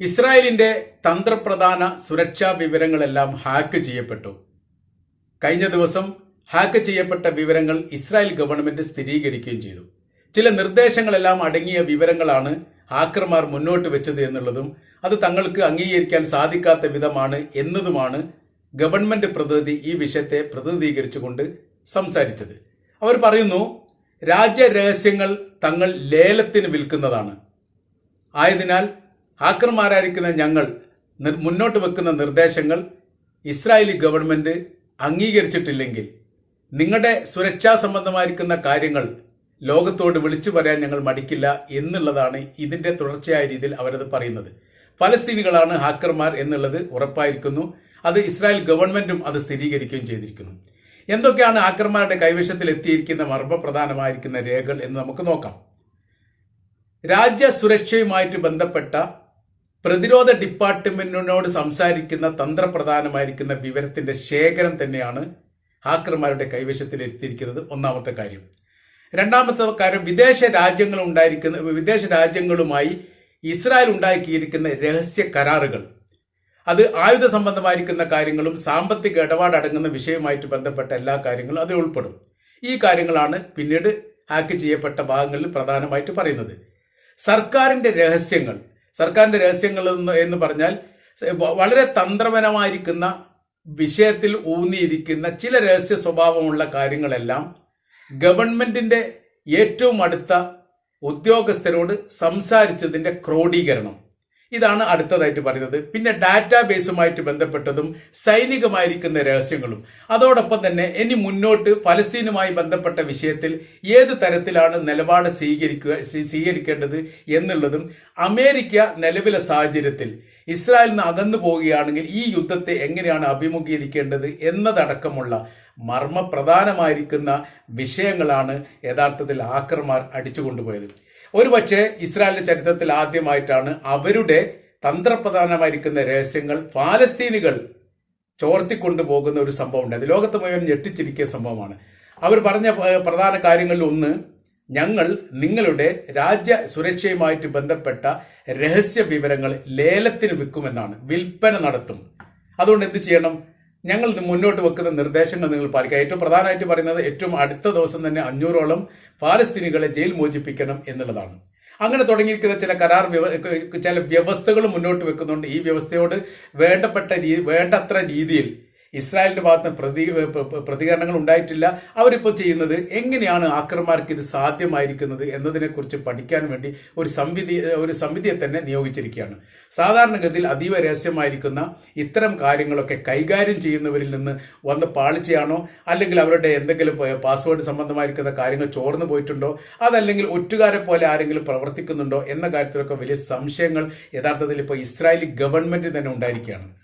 ഇസ്രായേലിന്റെ തന്ത്രപ്രധാന സുരക്ഷാ വിവരങ്ങളെല്ലാം ഹാക്ക് ചെയ്യപ്പെട്ടു. കഴിഞ്ഞ ദിവസം ഹാക്ക് ചെയ്യപ്പെട്ട വിവരങ്ങൾ ഇസ്രായേൽ ഗവൺമെന്റ് സ്ഥിരീകരിക്കുകയും ചെയ്തു. ചില നിർദ്ദേശങ്ങളെല്ലാം അടങ്ങിയ വിവരങ്ങളാണ് ഹാക്കർമാർ മുന്നോട്ട് വെച്ചത് എന്നുള്ളതും അത് തങ്ങൾക്ക് അംഗീകരിക്കാൻ സാധിക്കാത്ത വിധമാണ് എന്നതുമാണ് ഗവൺമെന്റ് പ്രതിനിധി ഈ വിഷയത്തെ പ്രതിനിധീകരിച്ചുകൊണ്ട് സംസാരിച്ചത്. അവർ പറയുന്നു രാജ്യരഹസ്യങ്ങൾ തങ്ങൾ ലേലത്തിന് വിൽക്കുന്നതാണ്. ആയതിനാൽ ഹാക്കർമാരായിരിക്കുന്ന ഞങ്ങൾ മുന്നോട്ട് വെക്കുന്ന നിർദ്ദേശങ്ങൾ ഇസ്രായേലി ഗവൺമെന്റ് അംഗീകരിച്ചിട്ടില്ലെങ്കിൽ നിങ്ങളുടെ സുരക്ഷാ സംബന്ധമായിരിക്കുന്ന കാര്യങ്ങൾ ലോകത്തോട് വിളിച്ചു പറയാൻ ഞങ്ങൾ മടിക്കില്ല എന്നുള്ളതാണ് ഇതിന്റെ തുടർച്ചയായ രീതിയിൽ അവരത് പറയുന്നത്. ഫലസ്തീനികളാണ് ഹാക്കർമാർ എന്നുള്ളത് ഉറപ്പായിരിക്കുന്നു. അത് ഇസ്രായേൽ ഗവൺമെന്റും അത് സ്ഥിരീകരിക്കുകയും ചെയ്തിരിക്കുന്നു. എന്തൊക്കെയാണ് ഹാക്കർമാരുടെ കൈവശത്തിൽ എത്തിയിരിക്കുന്ന മർമ്മപ്രധാനമായിരിക്കുന്ന രേഖകൾ എന്ന് നമുക്ക് നോക്കാം. രാജ്യ സുരക്ഷയുമായിട്ട് ബന്ധപ്പെട്ട പ്രതിരോധ ഡിപ്പാർട്ട്മെന്റിനോട് സംസാരിക്കുന്ന തന്ത്രപ്രധാനമായിരിക്കുന്ന വിവരത്തിന്റെ ശേഖരം തന്നെയാണ് ഹാക്കർമാരുടെ കൈവശത്തിൽ എത്തിയിരിക്കുന്നത് ഒന്നാമത്തെ കാര്യം. രണ്ടാമത്തെ കാര്യം വിദേശ രാജ്യങ്ങൾ ഉണ്ടായിരിക്കുന്ന വിദേശ രാജ്യങ്ങളുമായി ഇസ്രായേൽ ഉണ്ടാക്കിയിരിക്കുന്ന രഹസ്യ കരാറുകൾ. അത് ആയുധ സംബന്ധമായിരിക്കുന്ന കാര്യങ്ങളും സാമ്പത്തിക ഇടപാടടങ്ങുന്ന വിഷയവുമായിട്ട് ബന്ധപ്പെട്ട എല്ലാ കാര്യങ്ങളും അതിൽ ഉൾപ്പെടും. ഈ കാര്യങ്ങളാണ് പിന്നീട് ഹാക്ക് ചെയ്യപ്പെട്ട ഭാഗങ്ങളിൽ പ്രധാനമായിട്ട് പറയുന്നത്. സർക്കാരിന്റെ രഹസ്യങ്ങൾ സർക്കാരിന്റെ രഹസ്യങ്ങൾ എന്ന് പറഞ്ഞാൽ വളരെ തന്ത്രപരമായിരിക്കുന്ന വിഷയത്തിൽ ഊന്നിയിരിക്കുന്ന ചില രഹസ്യ സ്വഭാവമുള്ള കാര്യങ്ങളെല്ലാം ഗവൺമെന്റിന്റെ ഏറ്റവും അടുത്ത ഉദ്യോഗസ്ഥരോട് സംസാരിച്ചതിന്റെ ക്രോഡീകരണം. ഇതാണ് അടുത്തതായിട്ട് പറയുന്നത്. പിന്നെ ഡാറ്റാബേസുമായിട്ട് ബന്ധപ്പെട്ടതും സൈനികമായിരിക്കുന്ന രഹസ്യങ്ങളും. അതോടൊപ്പം തന്നെ ഇനി മുന്നോട്ട് ഫലസ്തീനുമായി ബന്ധപ്പെട്ട വിഷയത്തിൽ ഏത് തരത്തിലാണ് നിലപാട് സ്വീകരിക്കുക സ്വീകരിക്കേണ്ടത് എന്നുള്ളതും അമേരിക്ക നിലവിലെ സാഹചര്യത്തിൽ ഇസ്രായേലിൽ നിന്ന് അകന്നു പോവുകയാണെങ്കിൽ ഈ യുദ്ധത്തെ എങ്ങനെയാണ് അഭിമുഖീകരിക്കേണ്ടത് എന്നതടക്കമുള്ള മർമ്മപ്രധാനമായിരിക്കുന്ന വിഷയങ്ങളാണ് യഥാർത്ഥത്തിൽ ആക്രമാർ അടിച്ചുകൊണ്ടുപോയത്. ഒരുപക്ഷെ ഇസ്രായേലിന്റെ ചരിത്രത്തിൽ ആദ്യമായിട്ടാണ് അവരുടെ തന്ത്രപ്രധാനമായിരിക്കുന്ന രഹസ്യങ്ങൾ പാലസ്തീനികൾ ചോർത്തിക്കൊണ്ടുപോകുന്ന ഒരു സംഭവം ഉണ്ട് അത് ലോകത്ത് മുഴുവൻ ഞെട്ടിച്ചിരിക്കിയ സംഭവമാണ്. അവർ പറഞ്ഞ പ്രധാന കാര്യങ്ങളിൽ ഒന്ന് ഞങ്ങൾ നിങ്ങളുടെ രാജ്യ സുരക്ഷയുമായിട്ട് ബന്ധപ്പെട്ട രഹസ്യ വിവരങ്ങൾ ലേലത്തിന് വിൽക്കുമെന്നാണ്. വിൽപ്പന നടത്തും. അതുകൊണ്ട് എന്ത് ചെയ്യണം? ഞങ്ങൾ മുന്നോട്ട് വെക്കുന്ന നിർദ്ദേശങ്ങൾ നിങ്ങൾ പാലിക്കുക. ഏറ്റവും പ്രധാനമായിട്ട് പറയുന്നത് ഏറ്റവും അടുത്ത ദിവസം തന്നെ അഞ്ഞൂറോളം പാലസ്തീനികളെ ജയിൽ മോചിപ്പിക്കണം എന്നുള്ളതാണ്. അങ്ങനെ തുടങ്ങിയിരിക്കുന്ന ചില കരാർ ചില വ്യവസ്ഥകൾ മുന്നോട്ട് വെക്കുന്നുണ്ട്. ഈ വ്യവസ്ഥയോട് വേണ്ടപ്പെട്ട രീതി വേണ്ടത്ര രീതിയിൽ ഇസ്രായേലിന്റെ ഭാഗത്ത് പ്രതി പ്ര- പ്ര- പ്രതികരണങ്ങൾ ഉണ്ടായിട്ടില്ല. അവരിപ്പോൾ ചെയ്യുന്നത് എങ്ങനെയാണ് ആക്രമാർക്ക് ഇത് സാധ്യമായിരിക്കുന്നത് എന്നതിനെക്കുറിച്ച് പഠിക്കാൻ വേണ്ടി ഒരു സംവിധി ഒരു സമിതിയെ തന്നെ നിയോഗിച്ചിരിക്കുകയാണ്. സാധാരണഗതിയിൽ അതീവ രഹസ്യമായിരിക്കുന്ന ഇത്തരം കാര്യങ്ങളൊക്കെ കൈകാര്യം ചെയ്യുന്നവരിൽ നിന്ന് വന്ന് പാളിച്ചയാണോ? അല്ലെങ്കിൽ അവരുടെ എന്തെങ്കിലും പാസ്വേഡ് സംബന്ധമായിരിക്കുന്ന കാര്യങ്ങൾ ചോർന്നു പോയിട്ടുണ്ടോ? അതല്ലെങ്കിൽ ഒറ്റുകാരെ പോലെ ആരെങ്കിലും പ്രവർത്തിക്കുന്നുണ്ടോ? എന്ന കാര്യത്തിലൊക്കെ വലിയ സംശയങ്ങൾ യഥാർത്ഥത്തിൽ ഇപ്പോൾ ഇസ്രായേലി ഗവൺമെന്റിന് തന്നെ ഉണ്ടായിരിക്കുകയാണ്.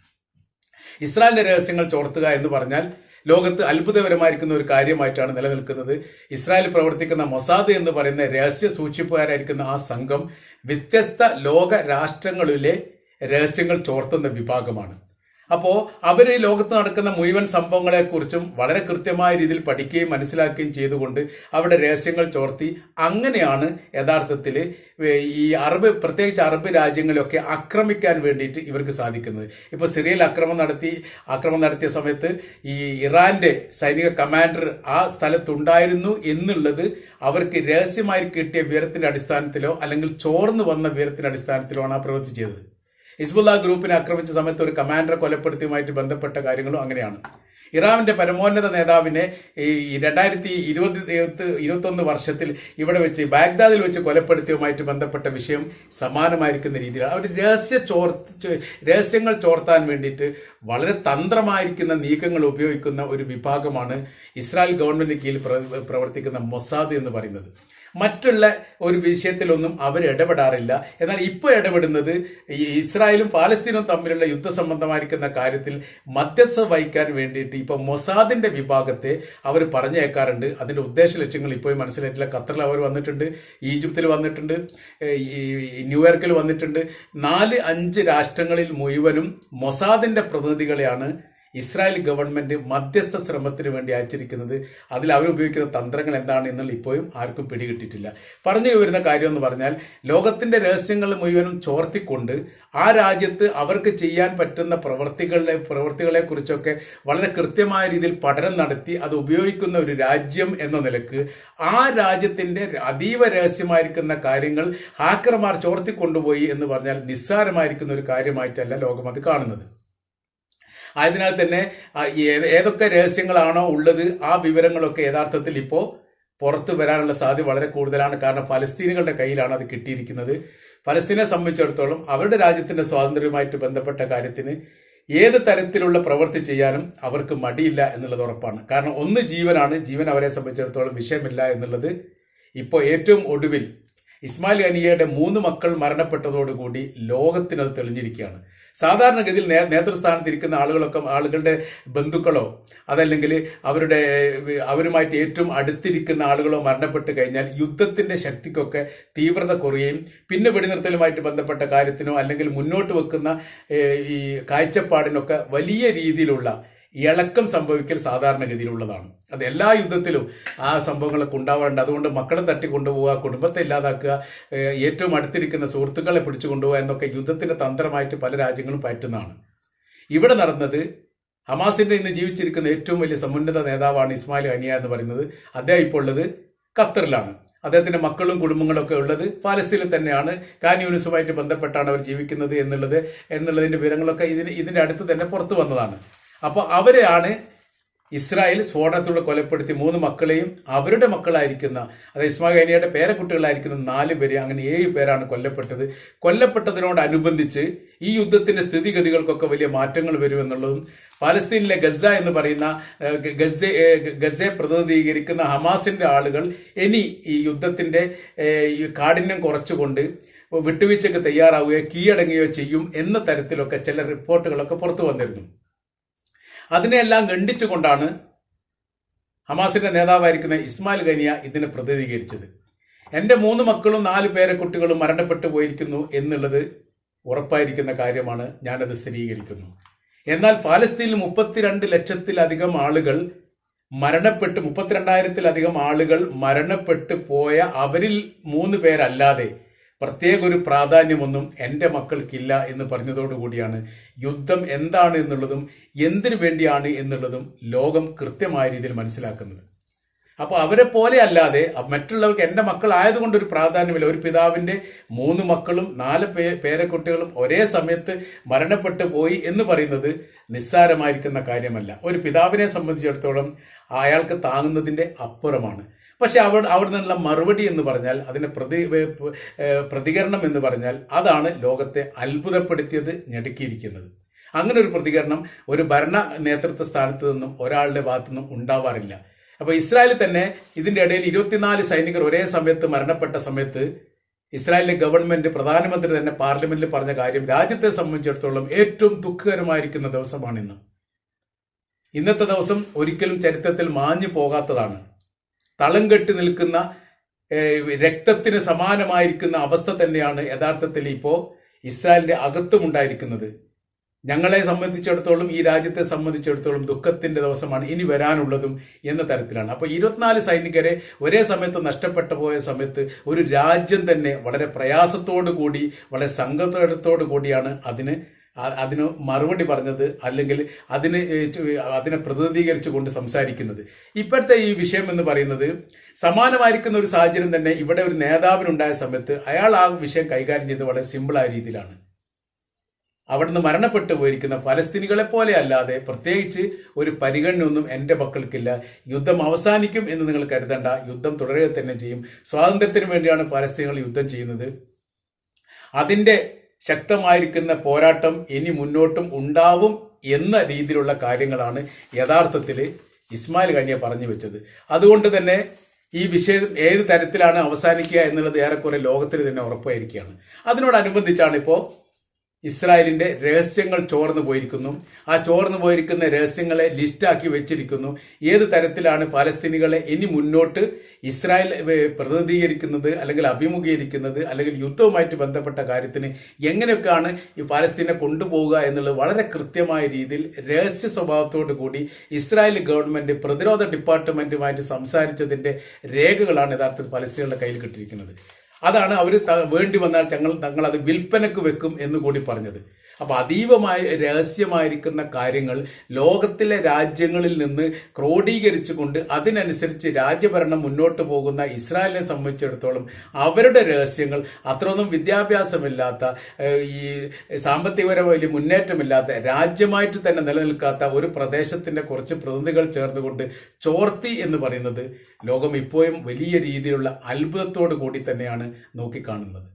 ഇസ്രായേലിന്റെ രഹസ്യങ്ങൾ ചോർത്തുക എന്ന് പറഞ്ഞാൽ ലോകത്ത് അത്ഭുതകരമായിരിക്കുന്ന ഒരു കാര്യമായിട്ടാണ് നിലനിൽക്കുന്നത്. ഇസ്രായേൽ പ്രവർത്തിക്കുന്ന മൊസാദ് എന്ന് പറയുന്ന രഹസ്യ സൂക്ഷിപ്പുകാരായിരിക്കുന്ന ആ സംഘം വ്യത്യസ്ത ലോക രാഷ്ട്രങ്ങളിലെ രഹസ്യങ്ങൾ ചോർത്തുന്ന വിഭാഗമാണ്. അപ്പോൾ അവർ ലോകത്ത് നടക്കുന്ന മുഴുവൻ സംഭവങ്ങളെക്കുറിച്ചും വളരെ കൃത്യമായ രീതിയിൽ പഠിക്കുകയും മനസ്സിലാക്കുകയും ചെയ്തുകൊണ്ട് അവിടെ രഹസ്യങ്ങൾ ചോർത്തി അങ്ങനെയാണ് യഥാർത്ഥത്തിൽ ഈ അറബ് പ്രത്യേകിച്ച് അറബ് രാജ്യങ്ങളൊക്കെ ആക്രമിക്കാൻ വേണ്ടിയിട്ട് ഇവർക്ക് സാധിക്കുന്നത്. ഇപ്പോൾ സിറിയയിൽ ആക്രമണം നടത്തി ആക്രമണം നടത്തിയ സമയത്ത് ഈ ഇറാന്റെ സൈനിക കമാൻഡർ ആ സ്ഥലത്തുണ്ടായിരുന്നു എന്നുള്ളത് അവർക്ക് രഹസ്യമായി കിട്ടിയ വിവരത്തിന്റെ അടിസ്ഥാനത്തിലോ അല്ലെങ്കിൽ ചോർന്നു വന്ന വിവരത്തിന്റെ അടിസ്ഥാനത്തിലോ ആണ് ആ പ്രവൃത്തി ചെയ്തത്. ഹിസ്ബുല്ല ഗ്രൂപ്പിനെ ആക്രമിച്ച സമയത്ത് ഒരു കമാൻഡറെ കൊലപ്പെടുത്തിയുമായിട്ട് ബന്ധപ്പെട്ട കാര്യങ്ങളും അങ്ങനെയാണ്. ഇറാമിന്റെ പരമോന്നത നേതാവിനെ ഈ രണ്ടായിരത്തി ഇരുപത് ഇരുപത്തൊന്ന് വർഷത്തിൽ ഇവിടെ വെച്ച് ബാഗ്ദാദിൽ വെച്ച് കൊലപ്പെടുത്തിയതുമായിട്ട് ബന്ധപ്പെട്ട വിഷയം സമാനമായിരിക്കുന്ന രീതിയിലാണ്. അവർ രഹസ്യ ചോർ രഹസ്യങ്ങൾ ചോർത്താൻ വേണ്ടിയിട്ട് വളരെ തന്ത്രമായിരിക്കുന്ന നീക്കങ്ങൾ ഉപയോഗിക്കുന്ന ഒരു വിഭാഗമാണ് ഇസ്രായേൽ ഗവൺമെന്റിന് കീഴിൽ പ്രവർത്തിക്കുന്ന മൊസാദ് എന്ന് പറയുന്നത്. മറ്റുള്ള ഒരു വിഷയത്തിലൊന്നും അവർ ഇടപെടാറില്ല. എന്നാൽ ഇപ്പോൾ ഇടപെടുന്നത് ഇസ്രായേലും പാലസ്തീനും തമ്മിലുള്ള യുദ്ധ സംബന്ധമായിരിക്കുന്ന കാര്യത്തിൽ മധ്യസ്ഥ വഹിക്കാൻ വേണ്ടിയിട്ട് ഇപ്പൊ മൊസാദിന്റെ വിഭാഗത്തെ അവർ പറഞ്ഞേക്കാറുണ്ട് അതിന്റെ ഉദ്ദേശ ലക്ഷ്യങ്ങൾ ഇപ്പോഴും മനസ്സിലായിട്ടില്ല. ഖത്തറിൽ അവർ വന്നിട്ടുണ്ട് ഈജിപ്തിൽ വന്നിട്ടുണ്ട് ന്യൂയോർക്കിൽ വന്നിട്ടുണ്ട്. നാല് അഞ്ച് രാഷ്ട്രങ്ങളിൽ മുഴുവനും മൊസാദിന്റെ പ്രതിനിധികളെയാണ് ഇസ്രായേൽ ഗവൺമെന്റ് മധ്യസ്ഥ ശ്രമത്തിന് വേണ്ടി അയച്ചിരിക്കുന്നത് അതിൽ അവർ ഉപയോഗിക്കുന്ന തന്ത്രങ്ങൾ എന്താണ് എന്നുള്ള ഇപ്പോഴും ആർക്കും പിടികിട്ടിട്ടില്ല പറഞ്ഞു വരുന്ന കാര്യം എന്ന് പറഞ്ഞാൽ ലോകത്തിന്റെ രഹസ്യങ്ങൾ മുഴുവനും ചോർത്തിക്കൊണ്ട് ആ രാജ്യത്ത് അവർക്ക് ചെയ്യാൻ പറ്റുന്ന പ്രവർത്തികളെ പ്രവർത്തികളെ കുറിച്ചൊക്കെ വളരെ കൃത്യമായ രീതിയിൽ പഠനം നടത്തി അത് ഉപയോഗിക്കുന്ന ഒരു രാജ്യം എന്ന നിലയ്ക്ക് ആ രാജ്യത്തിന്റെ അതീവ രഹസ്യമായിരിക്കുന്ന കാര്യങ്ങൾ ഹാക്കർമാർ ചോർത്തിക്കൊണ്ടുപോയി എന്ന് പറഞ്ഞാൽ നിസ്സാരമായിരിക്കുന്ന ഒരു കാര്യമായിട്ടല്ല ലോകം അത് കാണുന്നത്. ആയതിനാൽ തന്നെ ഏതൊക്കെ രഹസ്യങ്ങളാണോ ഉള്ളത് ആ വിവരങ്ങളൊക്കെ യഥാർത്ഥത്തിൽ ഇപ്പോൾ പുറത്തു വരാനുള്ള സാധ്യത വളരെ കൂടുതലാണ്. കാരണം ഫലസ്തീനുകളുടെ കയ്യിലാണ് അത് കിട്ടിയിരിക്കുന്നത്. ഫലസ്തീനെ സംബന്ധിച്ചിടത്തോളം അവരുടെ രാജ്യത്തിന്റെ സ്വാതന്ത്ര്യവുമായിട്ട് ബന്ധപ്പെട്ട കാര്യത്തിന് ഏത് തരത്തിലുള്ള പ്രവൃത്തി ചെയ്യാനും അവർക്ക് മടിയില്ല എന്നുള്ളത് ഉറപ്പാണ്. കാരണം ഒന്ന് ജീവനാണ് ജീവൻ അവരെ സംബന്ധിച്ചിടത്തോളം വിഷയമില്ല എന്നുള്ളത് ഇപ്പോൾ ഏറ്റവും ഒടുവിൽ ഇസ്മായിൽ അനിയയുടെ മൂന്ന് മക്കൾ മരണപ്പെട്ടതോടുകൂടി ലോകത്തിനത് തെളിഞ്ഞിരിക്കുകയാണ്. സാധാരണഗതിയിൽ നേ നേതൃസ്ഥാനത്ത് ഇരിക്കുന്ന ആളുകളൊക്കെ ആളുകളുടെ ബന്ധുക്കളോ അതല്ലെങ്കിൽ അവരുടെ അവരുമായിട്ട് ഏറ്റവും അടുത്തിരിക്കുന്ന ആളുകളോ മരണപ്പെട്ട് കഴിഞ്ഞാൽ യുദ്ധത്തിന്റെ ശക്തിക്കൊക്കെ തീവ്രത കുറയുകയും പിന്നെ വെടിനിർത്തലുമായിട്ട് ബന്ധപ്പെട്ട കാര്യത്തിനോ അല്ലെങ്കിൽ മുന്നോട്ട് വെക്കുന്ന ഈ കാഴ്ചപ്പാടിനൊക്കെ വലിയ രീതിയിലുള്ള ഇളക്കം സംഭവിക്കൽ സാധാരണഗതിയിലുള്ളതാണ്. അത് എല്ലാ യുദ്ധത്തിലും ആ സംഭവങ്ങളൊക്കെ ഉണ്ടാവാറുണ്ട്. അതുകൊണ്ട് മക്കളെ തട്ടിക്കൊണ്ടുപോവുക കുടുംബത്തെ ഇല്ലാതാക്കുക ഏറ്റവും അടുത്തിരിക്കുന്ന സുഹൃത്തുക്കളെ പിടിച്ചു കൊണ്ടുപോകുക എന്നൊക്കെ യുദ്ധത്തിന്റെ തന്ത്രമായിട്ട് പല രാജ്യങ്ങളും പറ്റുന്നതാണ് ഇവിടെ നടന്നത് ഹമാസിന്റെ ഇന്ന് ജീവിച്ചിരിക്കുന്ന ഏറ്റവും വലിയ സമുന്നത നേതാവാണ് ഇസ്മായിൽ അനിയ എന്ന് പറയുന്നത്. അദ്ദേഹം ഇപ്പോൾ ഉള്ളത് ഖത്തറിലാണ്. അദ്ദേഹത്തിന്റെ മക്കളും കുടുംബങ്ങളും ഒക്കെ ഉള്ളത് പാലസ്തീനിൽ തന്നെയാണ്. കാൻ യൂണിസുമായിട്ട് ബന്ധപ്പെട്ടാണ് അവർ ജീവിക്കുന്നത് എന്നുള്ളത് എന്നുള്ളതിന്റെ വിവരങ്ങളൊക്കെ ഇതിന് ഇതിന്റെ അടുത്ത് തന്നെ പുറത്തു വന്നതാണ്. അപ്പോൾ അവരെയാണ് ഇസ്രായേൽ സ്ഫോടനത്തിലൂടെ കൊലപ്പെടുത്തി മൂന്ന് മക്കളെയും അവരുടെ മക്കളായിരിക്കുന്ന അതായത് ഇസ്മാഖനിയുടെ പേരക്കുട്ടികളായിരിക്കുന്ന നാല് പേര് അങ്ങനെ ഏഴ് പേരാണ് കൊല്ലപ്പെട്ടത്. കൊല്ലപ്പെട്ടതിനോടനുബന്ധിച്ച് ഈ യുദ്ധത്തിന്റെ സ്ഥിതിഗതികൾക്കൊക്കെ വലിയ മാറ്റങ്ങൾ വരുമെന്നുള്ളതും പാലസ്തീനിലെ ഗസ എന്ന് പറയുന്ന ഗസ ഗസയെ പ്രതിനിധീകരിക്കുന്ന ഹമാസിന്റെ ആളുകൾ ഇനി ഈ യുദ്ധത്തിന്റെ കാഠിന്യം കുറച്ചുകൊണ്ട് വിട്ടുവീഴ്ചയ്ക്ക് തയ്യാറാവുകയോ കീഴടങ്ങുകയോ ചെയ്യും എന്ന തരത്തിലൊക്കെ ചില റിപ്പോർട്ടുകളൊക്കെ പുറത്തു വന്നിരുന്നു. അതിനെല്ലാം ഖണ്ഡിച്ചുകൊണ്ടാണ് ഹമാസിന്റെ നേതാവായിരിക്കുന്ന ഇസ്മായിൽ ഖനിയ ഇതിനെ പ്രതിനിധീകരിച്ചത്. എന്റെ മൂന്ന് മക്കളും നാല് പേരെ കുട്ടികളും മരണപ്പെട്ടു പോയിരിക്കുന്നു എന്നുള്ളത് ഉറപ്പായിരിക്കുന്ന കാര്യമാണ് ഞാനത് സ്ഥിരീകരിക്കുന്നു. എന്നാൽ ഫലസ്തീനിൽ മുപ്പത്തിരണ്ട് ലക്ഷത്തിലധികം ആളുകൾ മരണപ്പെട്ട് മുപ്പത്തിരണ്ടായിരത്തിലധികം ആളുകൾ മരണപ്പെട്ടു പോയ അവരിൽ മൂന്ന് പേരല്ലാതെ പ്രത്യേക ഒരു പ്രാധാന്യമൊന്നും എന്റെ മക്കൾക്കില്ല എന്ന് പറഞ്ഞതോടുകൂടിയാണ് യുദ്ധം എന്താണ് എന്നുള്ളതും എന്തിനു വേണ്ടിയാണ് എന്നുള്ളതും ലോകം കൃത്യമായ രീതിയിൽ മനസ്സിലാക്കുന്നത്. അപ്പോൾ അവരെ പോലെ അല്ലാതെ മറ്റുള്ളവർക്ക് എന്റെ മക്കളായതുകൊണ്ട് ഒരു പ്രാധാന്യമില്ല. ഒരു പിതാവിന്റെ മൂന്ന് മക്കളും നാല് പേ പേരക്കുട്ടികളും ഒരേ സമയത്ത് മരണപ്പെട്ടു പോയി എന്ന് പറയുന്നത് നിസ്സാരമായിരിക്കുന്ന കാര്യമല്ല. ഒരു പിതാവിനെ സംബന്ധിച്ചിടത്തോളം അയാൾക്ക് താങ്ങുന്നതിന്റെ അപ്പുറമാണ്. പക്ഷെ അവർ അവിടെ നിന്നുള്ള മറുപടി എന്ന് പറഞ്ഞാൽ അതിന് പ്രതി പ്രതികരണം എന്ന് പറഞ്ഞാൽ അതാണ് ലോകത്തെ അത്ഭുതപ്പെടുത്തിയത് ഞെടുക്കിയിരിക്കുന്നത്. അങ്ങനെ ഒരു പ്രതികരണം ഒരു ഭരണ നേതൃത്വ സ്ഥാനത്ത് നിന്നും ഒരാളുടെ ഭാഗത്തു നിന്നും ഉണ്ടാവാറില്ല. അപ്പോൾ ഇസ്രായേൽ തന്നെ ഇതിന്റെ ഇടയിൽ ഇരുപത്തിനാല് സൈനികർ ഒരേ സമയത്ത് മരണപ്പെട്ട സമയത്ത് ഇസ്രായേലിലെ ഗവൺമെന്റ് പ്രധാനമന്ത്രി തന്നെ പാർലമെന്റിൽ പറഞ്ഞ കാര്യം രാജ്യത്തെ സംബന്ധിച്ചിടത്തോളം ഏറ്റവും ദുഃഖകരമായിരിക്കുന്ന ദിവസമാണിന്ന് ഇന്നത്തെ ദിവസം ഒരിക്കലും ചരിത്രത്തിൽ മാഞ്ഞു പോകാത്തതാണ്. തളം കെട്ടി നിൽക്കുന്ന രക്തത്തിന് സമാനമായിരിക്കുന്ന അവസ്ഥ തന്നെയാണ് യഥാർത്ഥത്തിൽ ഇപ്പോൾ ഇസ്രായേലിന്റെ അകത്തുമുണ്ടായിരിക്കുന്നത് ഞങ്ങളെ സംബന്ധിച്ചിടത്തോളം ഈ രാജ്യത്തെ സംബന്ധിച്ചിടത്തോളം ദുഃഖത്തിന്റെ ദിവസമാണ് ഇനി വരാനുള്ളതും എന്ന തരത്തിലാണ്. അപ്പോൾ ഇരുപത്തിനാല് സൈനികരെ ഒരേ സമയത്ത് നഷ്ടപ്പെട്ടു പോയ സമയത്ത് ഒരു രാജ്യം തന്നെ വളരെ പ്രയാസത്തോടു കൂടി വളരെ സങ്കടത്തോടു കൂടിയാണ് അതിന് അതിന് മറുപടി പറഞ്ഞത് അല്ലെങ്കിൽ അതിന് അതിനെ പ്രതിനിധീകരിച്ചുകൊണ്ട് സംസാരിക്കുന്നത്. ഇപ്പോഴത്തെ ഈ വിഷയം എന്ന് പറയുന്നത് സമാനമായിരിക്കുന്ന ഒരു സാഹചര്യം തന്നെ ഇവിടെ ഒരു നേതാവിനുണ്ടായ സമയത്ത് അയാൾ ആ വിഷയം കൈകാര്യം ചെയ്ത് വളരെ സിമ്പിളായ രീതിയിലാണ്. അവിടുന്ന് മരണപ്പെട്ടു പോയിരിക്കുന്ന ഫലസ്തീനികളെ പോലെ അല്ലാതെ പ്രത്യേകിച്ച് ഒരു പരിഗണനയൊന്നും എന്റെ മക്കൾക്കില്ല. യുദ്ധം അവസാനിക്കും എന്ന് നിങ്ങൾ കരുതണ്ട. യുദ്ധം തുടരുക തന്നെ ചെയ്യും. സ്വാതന്ത്ര്യത്തിന് വേണ്ടിയാണ് ഫലസ്തീനികൾ യുദ്ധം ചെയ്യുന്നത്. അതിന്റെ ശക്തമായിരിക്കുന്ന പോരാട്ടം ഇനി മുന്നോട്ടും ഉണ്ടാവും എന്ന രീതിയിലുള്ള കാര്യങ്ങളാണ് യഥാർത്ഥത്തിൽ ഇസ്മായിൽ കനിയ പറഞ്ഞു വെച്ചത്. അതുകൊണ്ട് തന്നെ ഈ വിഷയം ഏത് തരത്തിലാണ് അവസാനിക്കുക എന്നുള്ളത് ഏറെക്കുറെ ലോകത്തിൽ തന്നെ ഉറപ്പായിരിക്കുകയാണ്. അതിനോടനുബന്ധിച്ചാണ് ഇപ്പോൾ ഇസ്രായേലിന്റെ രഹസ്യങ്ങൾ ചോർന്നു പോയിരിക്കുന്നു. ആ ചോർന്നു പോയിരിക്കുന്ന രഹസ്യങ്ങളെ ലിസ്റ്റാക്കി വെച്ചിരിക്കുന്നു. ഏത് തരത്തിലാണ് പാലസ്തീനികളെ ഇനി മുന്നോട്ട് ഇസ്രായേൽ പ്രതിനിധീകരിക്കുന്നത് അല്ലെങ്കിൽ അഭിമുഖീകരിക്കുന്നത് അല്ലെങ്കിൽ യുദ്ധവുമായിട്ട് ബന്ധപ്പെട്ട കാര്യത്തിന് എങ്ങനെയൊക്കെയാണ് ഈ പാലസ്തീനെ കൊണ്ടുപോവുക എന്നുള്ളത് വളരെ കൃത്യമായ രീതിയിൽ രഹസ്യ സ്വഭാവത്തോടു കൂടി ഇസ്രായേൽ ഗവൺമെന്റ് പ്രതിരോധ ഡിപ്പാർട്ട്മെന്റുമായിട്ട് സംസാരിച്ചതിന്റെ രേഖകളാണ് യഥാർത്ഥത്തിൽ പലസ്തീനുകളുടെ കയ്യിൽ കിട്ടിയിരിക്കുന്നത്. അതാണ് അവർ വേണ്ടി വന്നാൽ തങ്ങൾ അത് വിൽപ്പനക്ക് വെക്കും എന്ന് കൂടി പറഞ്ഞത്. അപ്പൊ അതീവമായി രഹസ്യമായിരിക്കുന്ന കാര്യങ്ങൾ ലോകത്തിലെ രാജ്യങ്ങളിൽ നിന്ന് ക്രോഡീകരിച്ചുകൊണ്ട് അതിനനുസരിച്ച് രാജ്യഭരണം മുന്നോട്ട് പോകുന്ന ഇസ്രായേലിനെ സംബന്ധിച്ചിടത്തോളം അവരുടെ രഹസ്യങ്ങൾ അത്രയൊന്നും വിദ്യാഭ്യാസമില്ലാത്ത ഈ സാമ്പത്തികപരമായ വലിയ മുന്നേറ്റമില്ലാത്ത രാജ്യമായിട്ട് തന്നെ നിലനിൽക്കാത്ത ഒരു പ്രദേശത്തിന്റെ കുറച്ച് പ്രതിനിധികൾ ചേർന്നുകൊണ്ട് ചോർത്തി എന്ന് പറയുന്നത് ലോകം ഇപ്പോഴും വലിയ രീതിയിലുള്ള അത്ഭുതത്തോടു കൂടി തന്നെയാണ് നോക്കിക്കാണുന്നത്.